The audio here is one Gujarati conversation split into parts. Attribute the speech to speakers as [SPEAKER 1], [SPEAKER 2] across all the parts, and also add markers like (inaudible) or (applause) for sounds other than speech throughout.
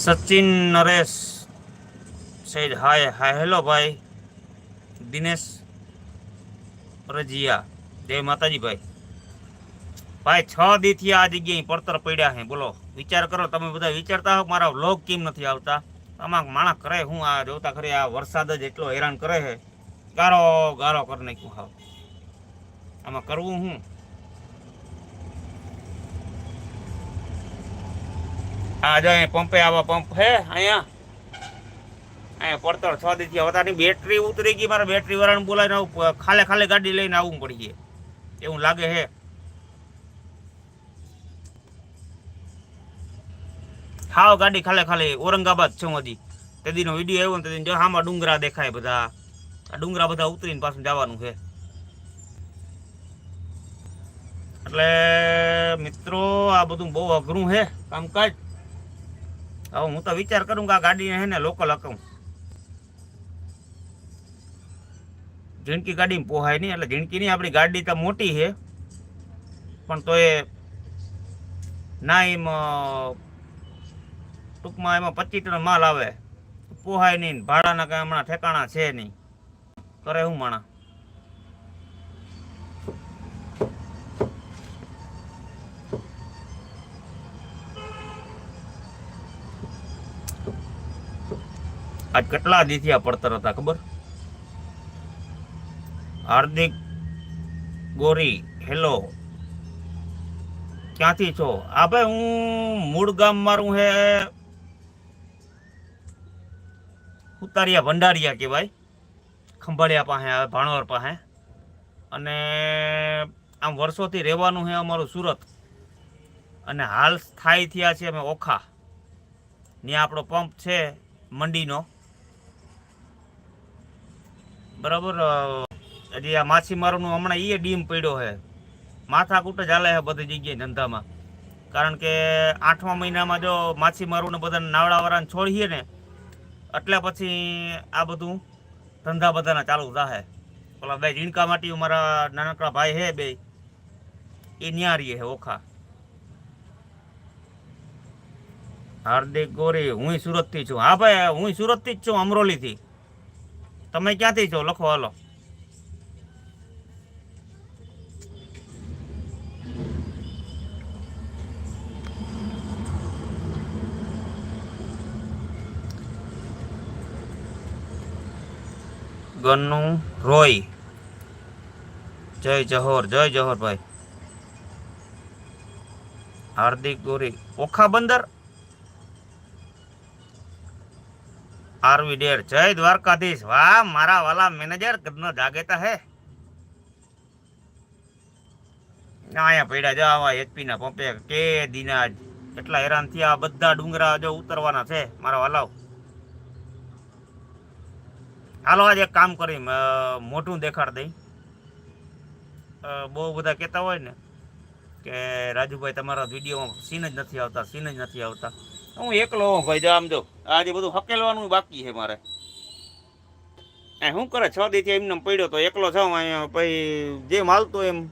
[SPEAKER 1] Sachin Naresh Saeed hi hi, hello ભાઈ. દિનેશ રજિયા જય માતાજી ભાઈ. ભાઈ, છ દીથી આ જગ્યાએ પડતર પડ્યા છે. બોલો, વિચાર કરો, તમે બધા વિચારતા હો મારા વ્લોગ કેમ નથી આવતા? આમાં માણસ કરે, હું આ જોતા ખરે આ વરસાદ જ એટલો હેરાન કરે છે. ગારો ગારો કરી નાખ્યું હાવ. આમાં કરવું હું? આ જો અહીં પંપે આવા પંપ હે અહીંયા. અહીંયા પડતર છ દીથી આવતાની બેટરી ઉતરી ગઈ, મારે બેટરી વાળાને બોલાવીને આવું ખાલે ખાલે ગાડી લઈને આવવું પડી ગયે એવું લાગે હે હાવ ગાડી ખાલે ખાલે, ઔરંગાબાદ છું હજી. તે દીનો વીડિયો આવ્યો ને તે દી જો આમાં ડુંગરા દેખાય બધા. આ ડુંગરા બધા ઉતરીને પાછું જવાનું છે. એટલે મિત્રો, આ બધું બહુ અઘરું છે કામકાજ. હવે હું તો વિચાર કરું કે આ ગાડીને હે ને લોકલ હકું ઝીણકી ગાડીમાં પોહાય નહીં, એટલે ઝીણકીની આપણી ગાડી તો મોટી છે. પણ તો એ ના એમ ટૂંકમાં એમાં પચીસ ટન માલ આવે. પોહાય નહીં ભાડાના કાંઈ હમણાં ઠેકાણા છે નહીં. કરે હું માણા? આજ કેટલા દીથી આ પડતર હતા, ખબર? હાર્દિક ગોરી, હેલો. ક્યાંથી છો? આ ભાઈ, હું મૂળ ગામ મારું હે, ઉતારિયા ભંડારિયા કહેવાય. ખંભાળિયા પાસે આવે ભાણવર પાસે. અને આમ વર્ષોથી રહેવાનું છે અમારું સુરત. અને હાલ સ્થાયી થયા છે અમે ઓખા. ત્યાં આપણો પંપ છે મંડીનો. બરાબર હજી આ માછીમારોનું હમણાં એ ડીમ પડ્યો છે. માથાકૂટ જ હાલે છે બધી જગ્યાએ ધંધામાં. કારણ કે આઠમા મહિનામાં જો માછીમારોને બધા નાવડાવાળાને છોડીએ ને, એટલે પછી આ બધું ધંધા બધાના ચાલુ થાય ઓલા બે ઝીણકા માટી મારા નાનકડા ભાઈ હે બે, એ ન્યારીએ હે ઓખા. હાર્દિક ગોરી, હું સુરતથી છું. હા ભાઈ, હું સુરતથી જ છું, અમરોલીથી. તમે ક્યાંથી છો? લખો, હાલો. ગનુ રોય. જય જહોર જય જહોર ભાઈ. હાર્દિક ગોરી. ઓખા બંદર? આરવી ડેર. જય દ્વારકાધીશ. વાહ, મારા વાલા મેનેજર કદનો જાગેતા હે. આયા પડ્યા. જા આવા એચપી ના પંપે કે દિના કેટલા હેરાન થયા. બધા ડુંગરા જો ઉતરવાના છે, મારા વાલાઓ. હાલો, આજે એક કામ કરી મોટું દેખાડ દઈ. બહુ બધા કહેતા હોય ને કે રાજુભાઈ તમારા વિડીયોમાં સીન જ નથી આવતા, સીન જ નથી આવતા. હું એકલો હોઉં ભાઈ, જો આમ જો. આજે બધું હકેલવાનું બાકી છે મારે. એ શું કરે? છ દીથી એમને પડ્યો તો એકલો છું અહીંયા, પછી જે માલતો એમ.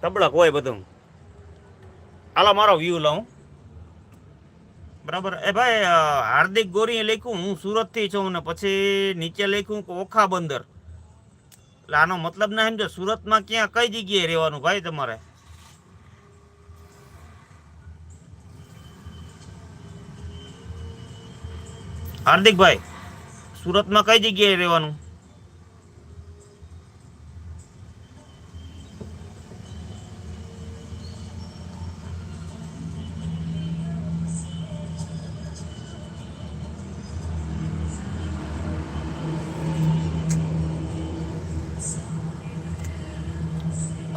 [SPEAKER 1] તબડક હોય બધું. હાલો, મારો વ્યૂ લઉં. બરાબર? એ ભાઈ હાર્દિક ગોરીએ લખ્યું, હું સુરતથી છું ને પછી નીચે લખ્યું કે ઓખા બંદર. એટલે આનો મતલબ ના સમજો, સુરતમાં ક્યાં કઈ જગ્યાએ રહેવાનું ભાઈ તમારે? હાર્દિકભાઈ, સુરતમાં કઈ જગ્યાએ રહેવાનું?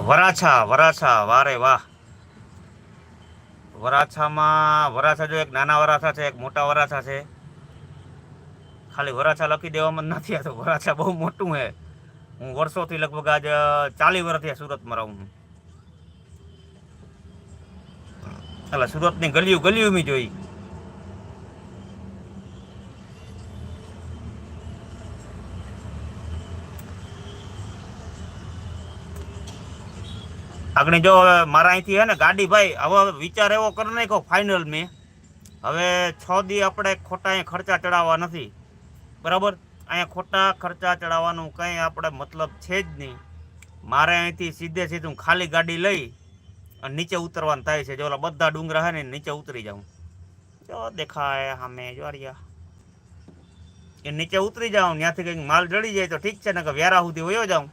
[SPEAKER 1] વરાછા વરાછા વારે વાહ. વરાછામાં, વરાછા જો એક નાના વરાછા છે, એક મોટા વરાછા છે. ખાલી વરાછા લખી દેવામાં નથી આવતો. વરાછા બહુ મોટું છે હું વર્ષોથી લગભગ આજ ચાલીસ વર્ષથી સુરતમાં રહું છું. એટલે સુરતની ગલીઓ ગલીઓ મેં જોઈ. આગળ જો, હવે મારા અહીંથી હે ને ગાડી ભાઈ, હવે વિચાર એવો કરી નાખ્યો ફાઇનલ મેં. હવે છ દી આપણે ખોટા ખર્ચા ચડાવવા નથી. બરાબર? અહીંયા ખોટા ખર્ચા ચડાવવાનું કંઈ આપણે મતલબ છે જ નહીં. મારે અહીંથી સીધે સીધું ખાલી ગાડી લઈ અને નીચે ઉતરવાનું થાય છે. જો ઓલા બધા ડુંગરા હોય ને નીચે ઉતરી જાઉં. જો દેખાય સામે જોરિયા એ નીચે ઉતરી જાઉં, ત્યાંથી કંઈક માલ જડી જાય તો ઠીક છે ને કે વ્યારા સુધી વયો જાઉં.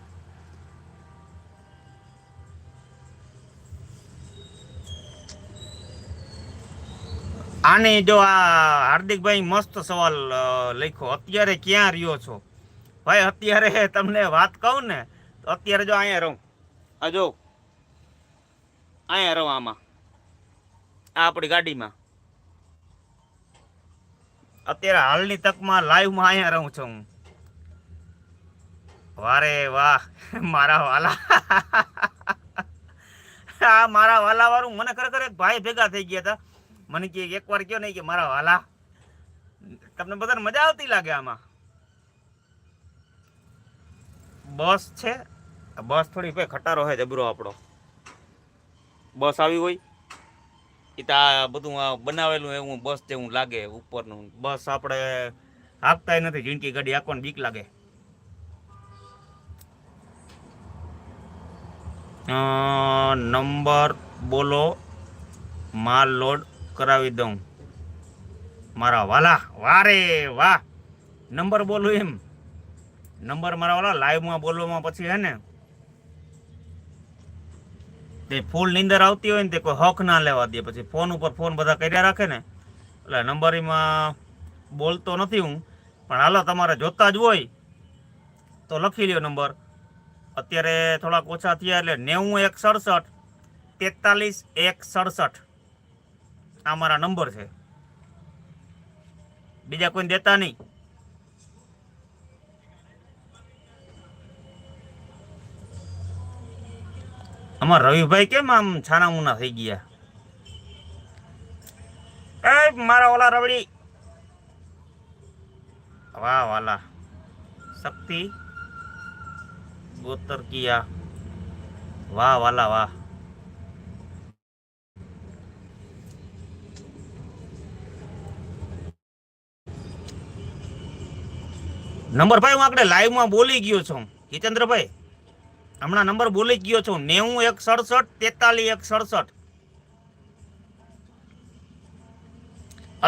[SPEAKER 1] આની જો આ હાર્દિકભાઈ મસ્ત સવાલ લખ્યો. અત્યારે ક્યાં રહ્યો છો? ભાઈ, અત્યારે તમને વાત કહું ને, તો અત્યારે જો અહીંયા રહું. આ જો, અહીંયા રહું આમાં. આ આપણી ગાડીમાં. અત્યારે હાલની તકમાં લાઈવમાં અહીંયા રહું છું હું. વારે વાહ, મારા વાલા. આ મારા વાલા વાળું મને ખરેખર એક ભાઈ ભેગા થઈ ગયા હતા. મને કે એકવાર કયો નહીં કે મારા વાલા. તમને બધાને મજા આવતી લાગે આમાં? બસ છે. બસ થોડી ભાઈ ખટારો હોય જબરો આપણો. બસ આવી હોય. એ તો આ બધું બનાવેલું એવું બસ જેવું લાગે ઉપરનું. બસ આપણે હાંકતાય નથી, જીણકી ગાડી હાંકવાની બીક લાગે. નંબર બોલો, માલ લોડ. કરાવી દઉં. મારા વાલા, વારે વાહ. નંબર બોલું એમ. નંબર મારા વાલા લાઈવમાં બોલવામાં પછી હે ને. તે ફૂલ નીંદર આવતી હોય ને તે કોઈ હક ના લેવા દે. પછી ફોન ઉપર ફોન બધા કર્યા રાખે ને. એટલે નંબરીમાં બોલતો નથી હું. પણ હાલો, તમારે જોતા જ હોય. તો લખી લ્યો નંબર. અત્યારે થોડાક ઓછા થયા એટલે નેવું એક સડસઠ, તેતાલીસ એક સડસઠ. આ મારા નંબર છે. બીજા કોઈ દેતા નહીં. અમાર રવિભાઈ કેમ આમ છાના મુના થઈ ગયા? એ મારા ઓલા રવડી વાહ, વાલા. શક્તિ. ગોતર કિયા. વાહ, વાલા, વાહ. નંબર ભાઈ, હું આપણે લાઈવમાં બોલી ગયો છું. હિતેન્દ્રભાઈ, હમણાં નંબર બોલી ગયો છું. નેવું એક સડસઠ, તેતાલીસ એક સડસઠ.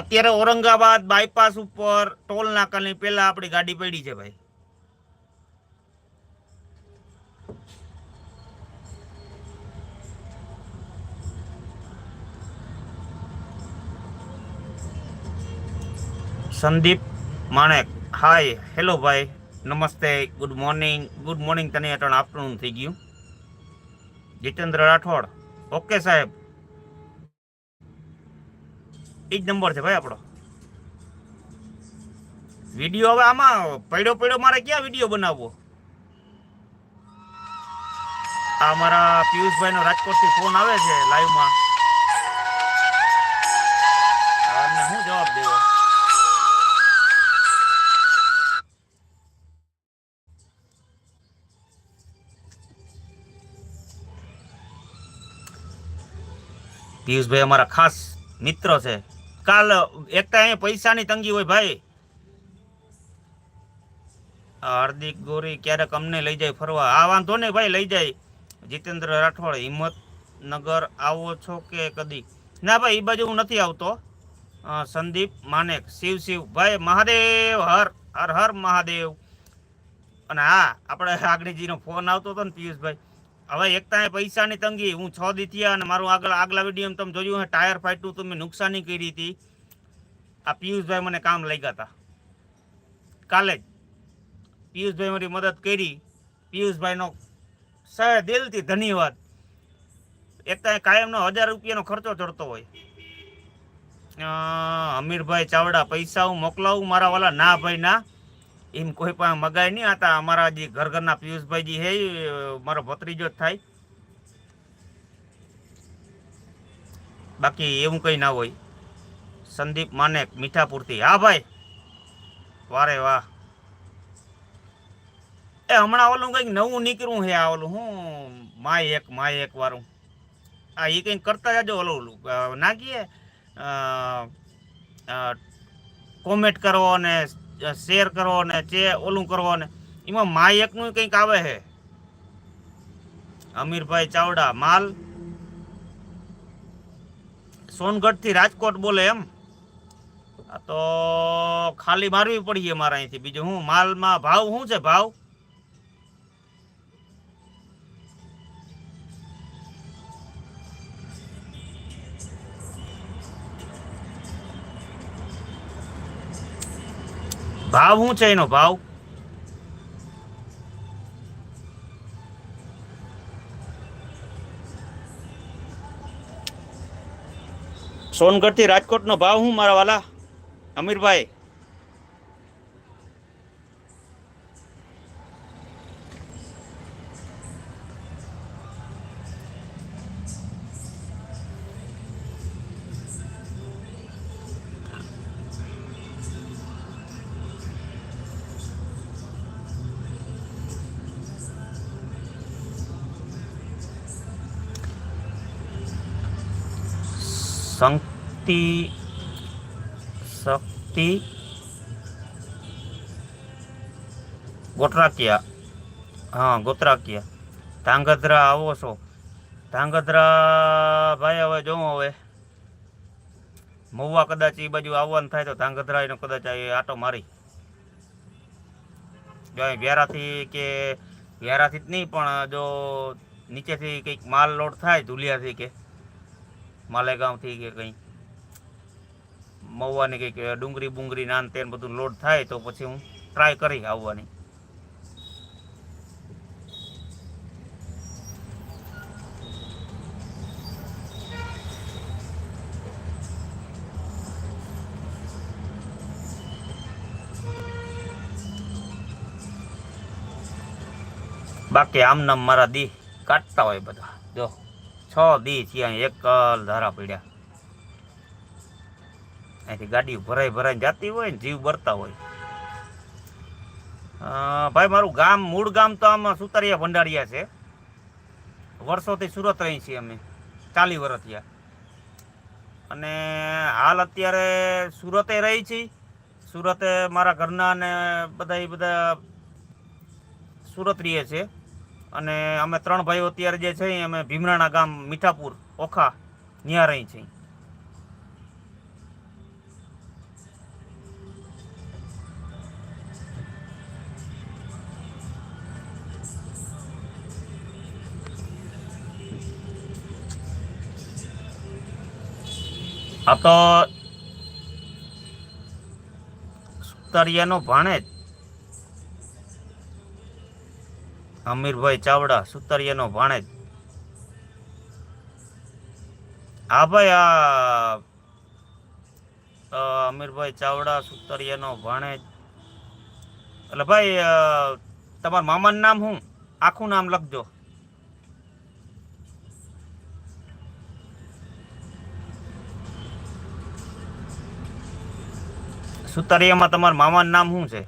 [SPEAKER 1] અત્યારે ઔરંગાબાદ બાયપાસ ઉપર ટોલ નાકાની પહેલા આપણી ગાડી પડી છે ભાઈ. સંદીપ માણેક. હાય હેલો ભાઈ. નમસ્તે ગુડ મોર્નિંગ ગુડ મોર્નિંગ તને અટણ આફ્ટરનૂન થઈ ગયું. જીતેન્દ્ર રાઠોડ. ઓકે સાહેબ. એ જ નંબર છે ભાઈ આપણો. વીડિયો હવે આમાં પડ્યો પડ્યો મારે ક્યાં વીડિયો બનાવવો? આ મારા પિયુષભાઈનો રાજકોટથી ફોન આવે છે લાઈવમાં પિયુષભાઈ અમારા ખાસ મિત્ર છે. કાલ એકતા અહીંયા પૈસાની તંગી હોય ભાઈ. હાર્દિક ગોરી ક્યારેક અમને લઈ જાય ફરવા. આ વાંધો ને ભાઈ, લઈ જાય. જીતેન્દ્ર રાઠોડ, હિંમતનગર આવો છો કે કદી? ના ભાઈ એ બાજુ હું નથી આવતો. સંદીપ માનેક, શિવ શિવ. ભાઈ, મહાદેવ, હર હર હર મહાદેવ. અને હા, આપણે આગળજીનો ફોન આવતો હતો ને પિયુષભાઈ. હવે એકતા પૈસાની તંગી. હું છ દી થયા અને મારું આગળ આગલા વીડિયો તમે જોયું ટાયર ફાટ્યું તો મેં નુકસાની કરી હતી. આ પિયુષભાઈ મને કામ લાગ્યા હતા. કાલે જ પિયુષભાઈ મારી મદદ કરી. પિયુષભાઈનો સહે દિલથી ધન્યવાદ. એકતા કાયમનો હજાર રૂપિયાનો ખર્ચો ચડતો હોય. અમીરભાઈ ચાવડા પૈસા હું મોકલાવું, મારા વાલા ના ભાઈ ના એમ કોઈ પણ મગાય નહીં. આતા અમારા જે ઘર ઘરના પિયુષભાઈ જે હે મારો ભત્રીજો જ થાય. બાકી એવું કંઈ ના હોય. સંદીપ માનેક મીઠાપુરથી. હા ભાઈ. વારે વાહ. એ હમણાં ઓલું કંઈક નવું નીકળ્યું છે આ ઓલું. હું માય એક માય એક વાળું આ એ કંઈક કરતા જાજો ઓલું ઓલું નાખીએ. કોમેન્ટ કરો ને શેર કરવો ને ચે ઓલું કરવો ને એમાં માય એકનું કંઈક આવે છે. અમીરભાઈ ચાવડા, માલ. સોનગઢથી રાજકોટ બોલે એમ. તો ખાલી મારવી પડીએ મારા અહીંથી. બીજું હું, માલમાં ભાવ શું છે ભાવ? ભાવ શું છે એનો ભાવ? સોનગઢથી રાજકોટ નો ભાવ શું મારા વાલા? અમીરભાઈ. શક્તિ શક્તિ ગોટરાકિયા હા, ગોત્રાકિયા. ધાંગધ્રા, આવો છો. ધાંગધ્રા ભાઈ, હવે જોઉં હવે. મહુવા કદાચ એ બાજુ આવવાનું થાય તો ધાંગધ્રા એનો કદાચ આટો મારી. જો વ્યારાથી કે વ્યારાથી જ નહીં, પણ જો નીચેથી કંઈક માલ લોડ થાય, ધુલિયાથી કે માલેગાંવથી કે કંઈ. મવાની કંઈક ડુંગળી બુંગળી નાન તેન બધું લોડ થાય તો પછી હું ટ્રાય કરી આવવાની. બાકી આમ નામ મારા દી કાઢતા હોય બધા. જો. છ દી થયા એક કલ ધારા પડ્યા. અહીંથી ગાડી ભરાઈ ભરાઈ જતી હોય ને જીવ બરતા હોય. ભાઈ, મારું ગામ, મૂળ ગામ તો આમ સુતરિયા ભંડારિયા છે. વર્ષોથી સુરત રહી છીએ અમે. ચાલી વર્ષ અને હાલ અત્યારે સુરતે રહી છીએ સુરતે મારા ઘરના ને બધા બધા સુરત રહીએ છે અને અમે ત્રણ ભાઈઓ અત્યારે જે છે અમે ભીમરાણા ગામ મીઠાપુર, ઓખા ત્યાં રહી છીએ. આ તો સુતારિયાનો ભાણેજ. અમીરભાઈ ચાવડા, સુતરિયાનો ભાણેજ. હા ભાઈ, આ અમીરભાઈ ચાવડા, સુતરિયાનો ભાણેજ. એટલે ભાઈ તમારા મામાનું નામ શું? આખું નામ લખજો. સુતરિયામાં તમારા મામાનું નામ શું છે?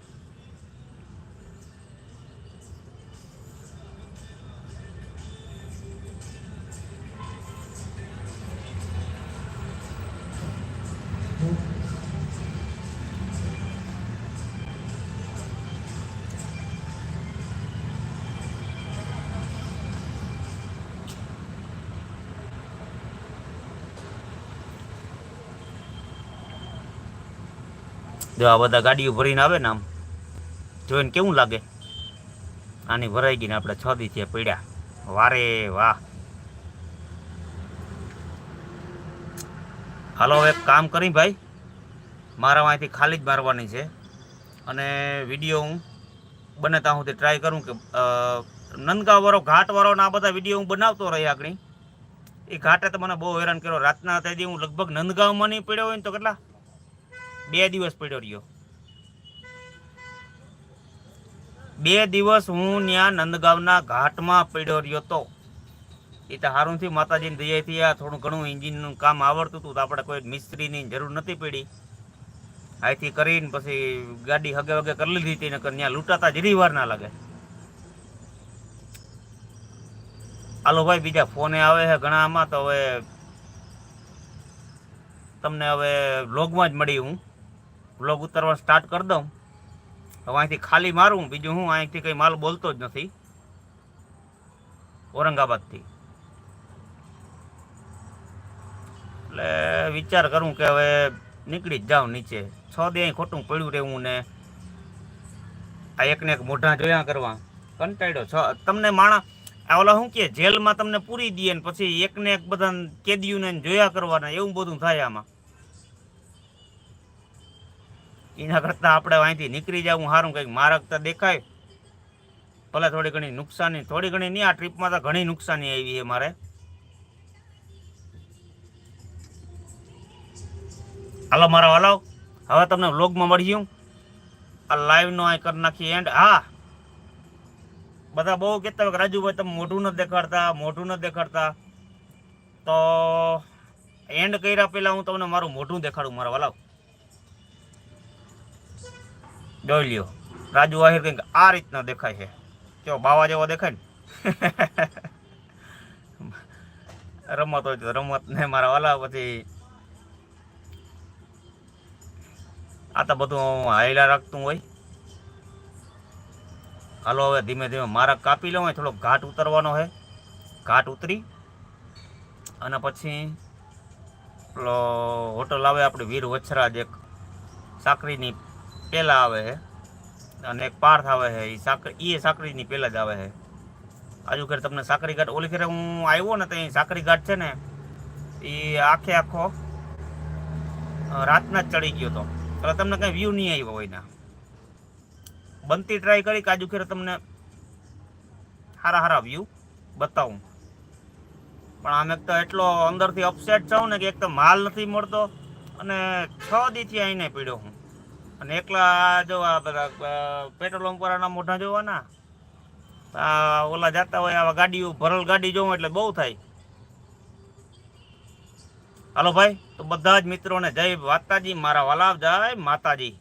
[SPEAKER 1] જો આ બધા ગાડીઓ ભરીને આવે ને આમ જોઈને કેવું લાગે? આની ભરાઈ ગઈને આપણે છ દી છે પડ્યા. વારે વાહ. હાલો એક કામ કરી ભાઈ. મારા અહીંથી ખાલી જ મારવાની છે. અને વીડિયો હું બને ત્યાં સુધી ટ્રાય કરું કે અ, નંદગાંવ વાળો ઘાટ વાળો ને આ બધા વીડિયો હું બનાવતો રહી આગળ. એ ઘાટે તો મને બહુ હેરાન કર્યો. રાતના તેથી હું લગભગ નંદગાંવમાં નહીં પડ્યો હોય ને તો કેટલા? બે દિવસ પડ્યો રહ્યો. બે દિવસ હું ત્યાં નંદગાંવના ઘાટમાં પડ્યો રહ્યો તો. એ તો સારુંથી માતાજીની દયાથી આ થોડું ઘણું એન્જિનનું કામ આવડતું હતું, તો આપણે કોઈ મિસ્ત્રીની જરૂર નથી પડી. અહીંથી કરીને પછી ગાડી હગે વગે કરી લીધી હતી, નકર ત્યાં લૂંટાતા જરી વાર ના લાગે. હાલો ભાઈ, બીજા ફોને આવે છે ઘણા આમાં તો હવે તમને હવે વ્લોગમાં જ મળી હું. વ્લોગ ઉતારવા સ્ટાર્ટ કરી દઉં. હવે અહીંથી ખાલી મારું, બીજું હું અહીંથી કંઈ માલ બોલતો જ નથી. ઔરંગાબાદથી. એટલે વિચાર કરું કે હવે નીકળી જ જાઉં નીચે. છ દે અહીં ખોટું પડ્યું રહેવું ને આ એકને એક મોઢા જોયા કરવા. કંટાળ્યો છ. તમને માણા, આ ઓલા શું કે, જેલમાં તમને પૂરી દઈએ ને પછી એકને એક બધા કેદીઓને જોયા કરવાના, એવું બધું થાય આમાં. એના કરતાં આપણે અહીંથી નીકળી જવું સારું કંઈક મારકતા દેખાય. ભલે થોડી ઘણી નુકસાની, થોડી ઘણી નહીં, આ ટ્રીપમાં તો ઘણી નુકસાની આવી છે મારે. હાલો, મારા વાલાવ હવે તમને વ્લોગમાં મળ્યું આ લાઈવનો આ કરી નાખી એન્ડ હા. બધા બહુ કહેતા હોય રાજુભાઈ, તમે મોઢું નથી દેખાડતા, મોઢું નથી દેખાડતા. તો એન્ડ કર્યા પહેલાં હું તમને મારું મોઢું દેખાડું, મારા વાલાવ જોઈ લ્યો. રાજુ આહિર કંઈક આ રીતના દેખાય છે. જો બાવા જેવો દેખાય ને? (laughs) રમત હોય તો રમત ને મારા ઓલા પછી આ તો બધું હાઈલા રાખતું હોય. હાલો હવે ધીમે ધીમે મારા કાપી લઉં થોડોક ઘાટ ઉતરવાનો છે. ઘાટ ઉતરી અને પછી પેલો હોટલ આવે, આપણે વીર વછરા જે સાકરીની પહેલાં આવે છે અને એક પાર્થ આવે છે. એ સાકરી એ સાકરીની પહેલાં જ આવે છે. આજુ ખેર તમને સાકરી ઘાટ ઓલી ખેરે હું આવ્યો ને તો અહીં સાકરી ઘાટ છે ને એ આખે આખો રાતના જ ચડી ગયો હતો એટલે તમને કંઈ વ્યૂ નહીં આવ્યો હોય ના બનતી ટ્રાય કરી કાજુ ખેર તમને સારા સારા વ્યૂ બતાવું. પણ આમ એક તો એટલો અંદરથી અપસેટ છું ને કે એક તો માલ નથી મળતો અને છ દીથી આવીને પીડ્યો હું. અને એકલા જો આ બધા પેટ્રોલ પંપ વાળાના મોઢા જોવાના, આ ઓલા જતા હોય આવા ગાડીઓ, ભરલ ગાડી જોવું એટલે બહુ થાય. હાલો ભાઈ, તો બધા જ મિત્રોને જય માતાજી, મારા વાલાવ જય માતાજી.